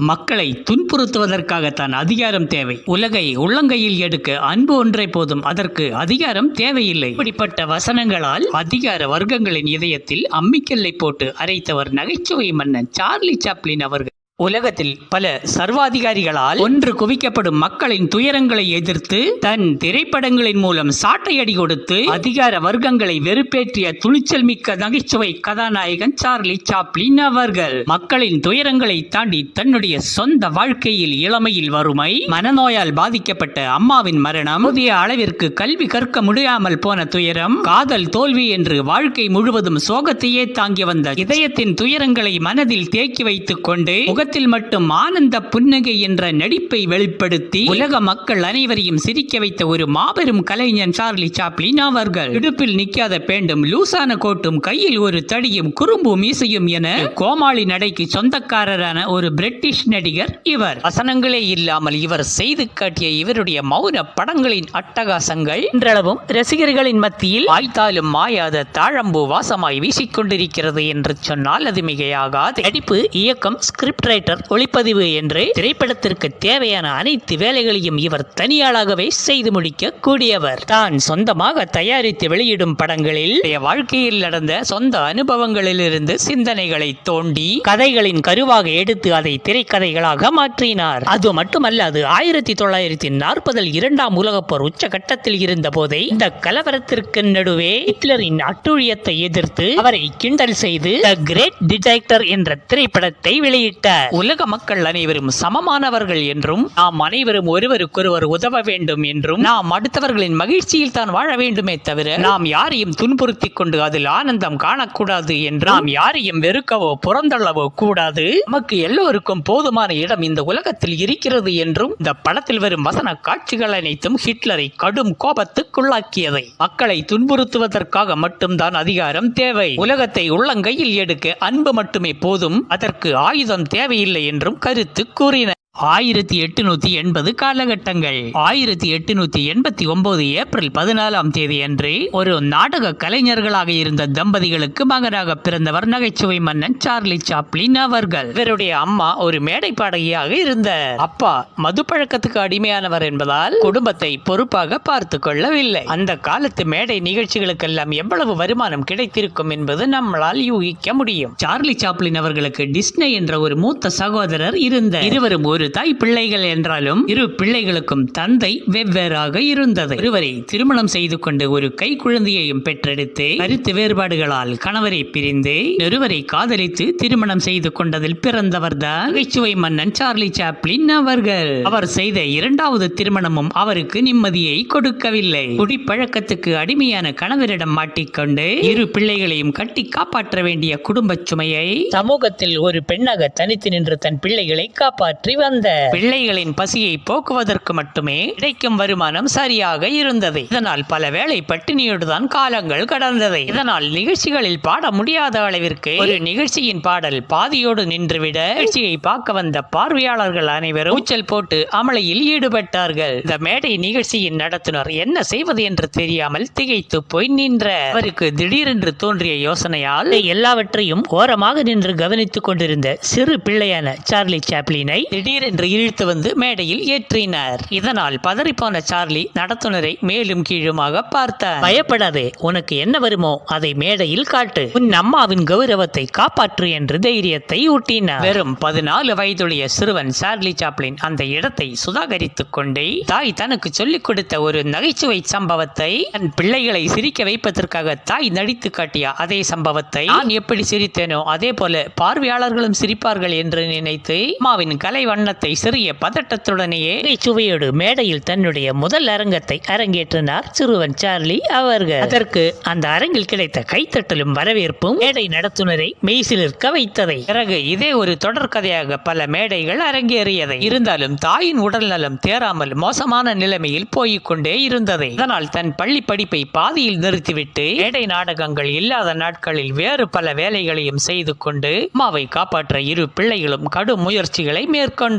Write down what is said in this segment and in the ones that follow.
மக்களை துன்புறுத்துவதற்காகத்தான் அதிகாரம் தேவை. உலகை உள்ளங்கையில் எடுக்க அன்பு ஒன்றை போதும். அதற்கு அதிகாரம் தேவையில்லை. இப்படிப்பட்ட வசனங்களால் அதிகார வர்க்கங்களின் இதயத்தில் அம்மிக்கல்லை போட்டு அரைத்தவர் நகைச்சுவை மன்னன் சார்லி சாப்ளின் அவர்கள். உலகத்தில் பல சர்வாதிகாரிகளால் ஒன்று குவிக்கப்படும் மக்களின் துயரங்களை எதிர்த்து தன் திரைப்படங்களின் மூலம் சாட்டையடி கொடுத்து அதிகார வர்க்கங்களை வெறுப்பேற்றிய துணிச்சல் மிக்க நகைச்சுவை கதாநாயகன் சார்லி சாப்ளின் அவர்கள். மக்களின் துயரங்களை தாண்டி தன்னுடைய சொந்த வாழ்க்கையில் இளமையில் வறுமை மனநோயால் பாதிக்கப்பட்ட அம்மாவின் மரணம் புதிய அளவிற்கு கல்வி கற்க முடியாமல் போன துயரம் காதல் தோல்வி என்று வாழ்க்கை முழுவதும் சோகத்தையே தாங்கி வந்த இதயத்தின் துயரங்களை மனதில் தேக்கி வைத்துக் கொண்டு முகத்தில் மட்டும் ஆனந்த புன்னகை என்ற நடிப்பை வெளிப்படுத்தி உலக மக்கள் அனைவரையும் சிரிக்க வைத்த ஒரு மாபெரும் கலைஞன் சார்லி சாப்ளின் அவர்கள். இடுப்பில் நிக்காத பேண்டும் லூசான கோட்டும் கையில் ஒரு தடியும் குறும்பு மீசையும் என கோமாளி நடைக்கு சொந்தக்காரரான ஒரு பிரிட்டிஷ் நடிகர் இவர். வசனங்களே இல்லாமல் இவர் செய்து காட்டிய இவருடைய மௌன படங்களின் அட்டகாசங்கள் இன்றளவும் ரசிகர்களின் மத்தியில் வாய்த்தாலும் மாயாத தாழம்பு வாசமாய் வீசிக்கொண்டிருக்கிறது என்று சொன்னால் அது மிகையாகாது. நடிப்பு இயக்கம் ஸ்கிரிப்ட் ரைட்டர் ஒளிப்பதிவு என்று திரைப்படத்திற்கு தேவையான அனைத்து வேலைகளையும் இவர் தனியாளாகவே செய்து முடிக்க கூடியவர். தான் சொந்தமாக தயாரித்து வெளியிடும் படங்களில் வாழ்க்கையில் நடந்த சொந்த அனுபவங்களிலிருந்து சிந்தனைகளை தோண்டி கதைகளின் கருவாக எடுத்து அதை திரைக்கதைகளாக மாற்றினார். அது மட்டுமல்லாது ஆயிரத்தி தொள்ளாயிரத்தி நாற்பதில் இரண்டாம் உலகப்போர் உச்சகட்டத்தில் இருந்த போதே இந்த கலவரத்திற்கு நடுவே ஹிட்லரின் அட்டுழியத்தை எதிர்த்து அவரை கிண்டல் செய்து த கிரேட் டிடெக்டர் என்ற திரைப்படத்தை வெளியிட்டார். உலக மக்கள் அனைவரும் சமமானவர்கள் என்றும் நாம் அனைவரும் ஒருவருக்கொருவர் உதவ வேண்டும் என்றும் நாம் அடுத்தவர்களின் மகிழ்ச்சியில் தான் வாழ வேண்டுமே தவிர நாம் யாரையும் துன்புறுத்திக் கொண்டு அதில் ஆனந்தம் காணக்கூடாது என்று நாம் யாரையும் வெறுக்கவோ புறந்தள்ளவோ கூடாது. நமக்கு எல்லோருக்கும் போதுமான இடம் இந்த உலகத்தில் இருக்கிறது என்றும் இந்த படத்தில் வரும் வசன காட்சிகள் அனைத்தும் ஹிட்லரை கடும் கோபத்துக்குள்ளாக்கியதை மக்களை துன்புறுத்துவதற்காக மட்டும்தான் அதிகாரம் தேவை. உலகத்தை உள்ளங்கையில் எடுக்க அன்பு மட்டுமே போதும் அதற்கு ஆயுதம் தேவை. தேவையில்லை என்றும் கருத்து கூறின ஆயிரத்தி எட்டுநூத்தி எண்பது காலகட்டங்கள். ஆயிரத்தி எட்டுநூத்தி எண்பத்தி ஒன்பது ஏப்ரல் பதினாலாம் தேதி அன்று ஒரு நாடக கலைஞர்களாக இருந்த தம்பதிகளுக்கு மகனாக பிறந்தவர் நகைச்சுவை மன்னன் சார்லி சாப்ளின் அவர்கள். இவருடைய அம்மா ஒரு மேடை பாடகியாக இருந்தார். அப்பா மது பழக்கத்துக்கு அடிமையானவர் என்பதால் குடும்பத்தை பொறுப்பாக பார்த்து கொள்ளவில்லை. அந்த காலத்து மேடை நிகழ்ச்சிகளுக்கெல்லாம் எவ்வளவு வருமானம் கிடைத்திருக்கும் என்பது நம்மளால் யூகிக்க முடியும். சார்லி சாப்ளின் அவர்களுக்கு டிஸ்னே என்ற ஒரு மூத்த சகோதரர் இருந்த இருவரும் ஒரு தாய் பிள்ளைகள் என்றாலும் இரு பிள்ளைகளுக்கும் தந்தை வெவ்வேறாக இருந்தது. ஒருவரை திருமணம் செய்து கொண்டு ஒரு கை குழந்தையையும் பெற்றெடுத்து கருத்து வேறுபாடுகளால் கணவரை பிரிந்து ஒருவரை காதலித்து திருமணம் செய்து கொண்டதில் பிறந்தவர் தான் நகைச்சுவை மன்னன் சார்லி சாப்ளின் அவர்கள். அவர் செய்த இரண்டாவது திருமணமும் அவருக்கு நிம்மதியை கொடுக்கவில்லை. குடிப்பழக்கத்துக்கு அடிமையான கணவரிடம் மாட்டிக்கொண்டு இரு பிள்ளைகளையும் கட்டி காப்பாற்ற வேண்டிய குடும்ப சுமையை சமூகத்தில் ஒரு பெண்ணாக தனித்து நின்று தன் பிள்ளைகளை காப்பாற்றி வந்த பிள்ளைகளின் பசியை போக்குவதற்கு மட்டுமே கிடைக்கும் வருமானம் சரியாக இருந்தது. இதனால் பல வேளை பட்டினியோடு தான் காலங்கள் கடந்தது. இதனால் நிகழ்ச்சிகளில் பாட முடியாத அளவிற்கு ஒரு நிகழ்ச்சியின் பாடல் பாதியோடு நின்றுவிட நிகழ்ச்சியை பார்க்க வந்த பார்வையாளர்கள் அனைவரும் கூச்சல் போட்டு அமளியில் ஈடுபட்டார்கள். இந்த மேடை நிகழ்ச்சியின் நடத்துனர் என்ன செய்வது என்று தெரியாமல் திகைத்து போய் நின்ற அவருக்கு திடீரென்று தோன்றிய யோசனையால் எல்லாவற்றையும் ஓரமாக நின்று கவனித்துக் கொண்டிருந்த சிறு பிள்ளையான சார்லி சாப்ளினை திடீரென்று இழுத்து வந்து மேடையில் ஏற்றினார். இதனால் பதறிப்போன சார்லி நடத்துனரை மேலும் கீழுமாக பார்த்தார். பயப்படாதே உனக்கு என்ன வருமோ அதை மேடையில் காட்டு. உன் அம்மாவின் கௌரவத்தை காப்பாற்று என்று தைரியத்தை ஊட்டினார். வெறும் பதினாலு வயதுடைய சிறுவன் சார்லி சாப்ளின் அந்த இடத்தை சுதாகரித்துக் கொண்டே தாய் தனக்கு சொல்லிக் கொடுத்த ஒரு நகைச்சுவை சம்பவத்தை தன் பிள்ளைகளை சிரிக்க வைப்பதற்காக தாய் நடித்து காட்டிய அதே சம்பவத்தை நான் எப்படி சிரித்தேனோ அதே போல பார்வையாளர்களும் சிரிப்பார்கள் என்று நினைத்து அம்மாவின் கலை வண்ணத்தை சிறிய பதட்டத்துடனேயே சுவையோடு மேடையில் தன்னுடைய முதல் அரங்கத்தை அரங்கேற்றினார் சிறுவன் சார்லி அவர்கள். அதற்கு அந்த அரங்கில் கிடைத்த கைத்தட்டலும் வரவேற்பும் மேடை நடத்துனரை மெய்சிலிருக்க வைத்ததை பிறகு இதே ஒரு தொடர்கதையாக பல மேடைகள் அரங்கேறியதை. இருந்தாலும் தாயின் உடல் நலம் தேராமல் மோசமான நிலைமையில் போய்க் கொண்டே இருந்தது. இதனால் தன் பள்ளி படிப்பை பாதியில் நிறுத்திவிட்டு மேடை நாடகங்கள் இல்லாத நாட்களில் வேறு பல வேலைகளையும் செய்து கொண்டு அம்மாவை காப்பாற்ற இரு பிள்ளைகளும் கடும் முயற்சிகளை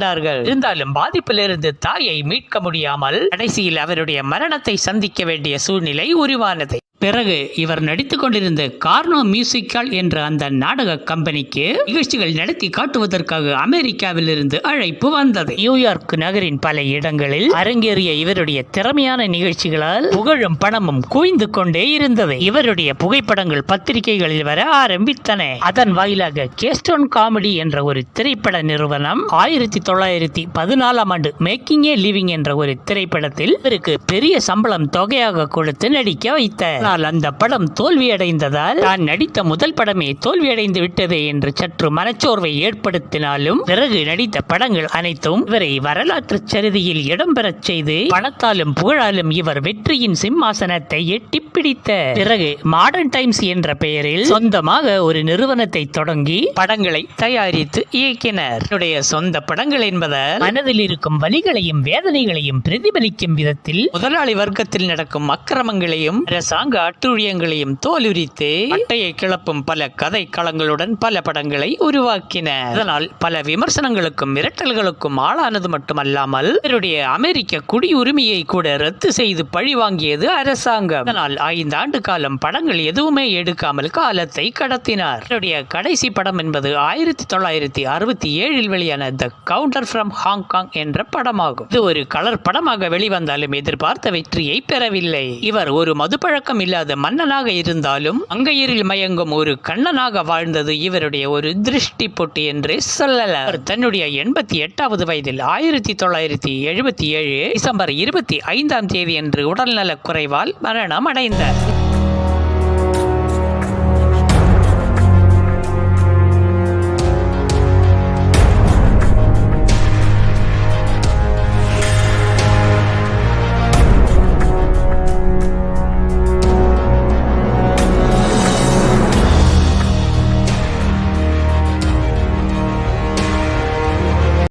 மேற்கொண்டார்கள் இருந்தாலும் பாதிப்பிலிருந்து தாயை மீட்க முடியாமல் கடைசியில் அவருடைய மரணத்தை சந்திக்க வேண்டிய சூழ்நிலை உருவானது. பிறகு இவர் நடித்து கொண்டிருந்த கார்னோ மியூசிக்கல் என்ற அந்த நாடக கம்பெனிக்கு நிகழ்ச்சிகள் நடத்தி காட்டுவதற்காக அமெரிக்காவில் இருந்து அழைப்பு வந்தது. நியூயார்க் நகரின் பல இடங்களில் அரங்கேறிய இவருடைய திறமையான நிகழ்ச்சிகளால் புகழும் பணமும் குவிந்து கொண்டே இருந்தது. இவருடைய புகைப்படங்கள் பத்திரிகைகளில் வர ஆரம்பித்தன. அதன் வாயிலாக கேஸ்டோன் காமெடி என்ற ஒரு திரைப்பட நிறுவனம் ஆயிரத்தி தொள்ளாயிரத்தி பதினாலாம் ஆண்டு மேக்கிங் ஏ லிவிங் என்ற ஒரு திரைப்படத்தில் இவருக்கு பெரிய சம்பளம் தொகையாக கொடுத்து நடிக்க வைத்தார் ஆனால் அந்த படம் தோல்வியடைந்ததால் தான் நடித்த முதல் படமே தோல்வியடைந்து விட்டது என்று சற்று மனச்சோர்வை ஏற்படுத்தினாலும் பிறகு நடித்த படங்கள் அனைத்தும் இவரை வரலாற்று சரிதியில் இடம்பெறச் செய்து பணத்தாலும் புகழாலும் இவர் வெற்றியின் சிம்மாசனத்தை எட்டிப் பிடித்த பிறகு மாடர்ன் டைம்ஸ் என்ற பெயரில் சொந்தமாக ஒரு நிறுவனத்தை தொடங்கி படங்களை தயாரித்து இயக்கினர். என்னுடைய சொந்த படங்கள் என்பதால் மனதில் இருக்கும் வலிகளையும் வேதனைகளையும் பிரதிபலிக்கும் விதத்தில் முதலாளி வர்க்கத்தில் நடக்கும் அக்கிரமங்களையும் அரசாங்க அட்டூழியங்களையும் தோலுரித்து அட்டையை கிளப்பும் பல கதை களங்களுடன் பல படங்களை உருவாக்கின அதனால் பல விமர்சனங்களுக்கும் மிரட்டல்களுக்கும் ஆளானது மட்டுமல்லாமல் இவருடைய அமெரிக்க குடியுரிமையை கூட ரத்து செய்து பழி வாங்கியது அரசாங்கம். அதனால் ஐந்து ஆண்டு காலம் படங்கள் எதுவுமே எடுக்காமல் காலத்தை கடத்தினார். இவருடைய கடைசி படம் என்பது ஆயிரத்தி தொள்ளாயிரத்தி அறுபத்தி ஏழில் வெளியான த கவுண்டர் ஃப்ரம் ஹாங்காங் என்ற படமாகும். இது ஒரு கலர் படமாக வெளிவந்தாலும் எதிர்பார்த்த வெற்றியை பெறவில்லை. இவர் ஒரு மதுப்பழக்கம் இல்லாத மன்னனாக இருந்தாலும் அங்கையரில் மயங்கும் ஒரு கண்ணனாக வாழ்ந்தது இவருடைய ஒரு திருஷ்டி பொட்டு என்று சொல்லலாம் அவர் தன்னுடைய எண்பத்தி எட்டாவது வயதில் ஆயிரத்தி தொள்ளாயிரத்தி எழுபத்தி ஏழு டிசம்பர் இருபத்தி ஐந்தாம் தேதி என்று உடல்நலக் குறைவால் மரணம் அடைந்தார்.